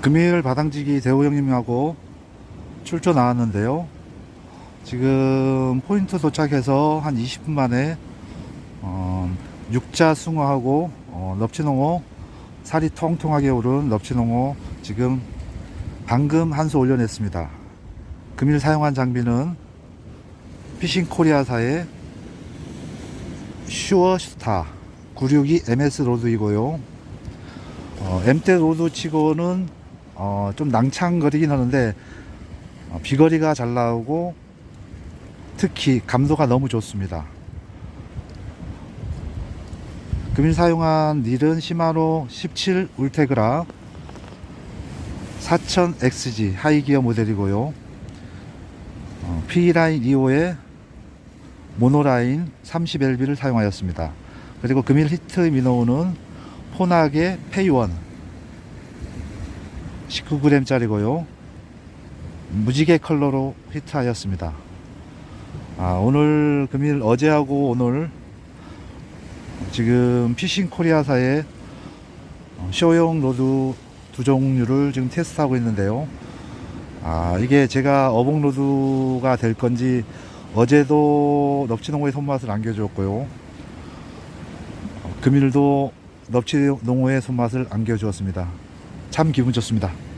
금일 바당지기 대호 형님하고 출조 나왔는데요. 지금 포인트 도착해서 한 20분 만에 어, 육자 숭어하고 어, 넙치농어 살이 통통하게 오른 넙치농어 지금 방금 한수 올려냈습니다. 금일 사용한 장비는 피싱 코리아사의 슈어스타 962 MS 로드이고요. 어, M대 로드 치고는 어, 좀 낭창거리긴 하는데 어, 비거리가 잘 나오고 특히 감도가 너무 좋습니다. 금일 사용한 닐은 시마노 17 울테그라 4000XG 하이기어 모델이고요. 어, P라인 2호의 모노라인 30LB를 사용하였습니다. 그리고 금일 히트 미노우는 포낙의 페이원 19g짜리고요. 무지개 컬러로 히트하였습니다. 아, 오늘 금일 어제하고 오늘 지금 피싱 코리아사의 어, 쇼용 로드 두 종류를 지금 테스트하고 있는데요. 아, 이게 제가 어봉 로드가 될 건지 어제도 넙치농어의 손맛을 안겨주었고요. 어, 금일도 넙치농어의 손맛을 안겨주었습니다. 참 기분 좋습니다.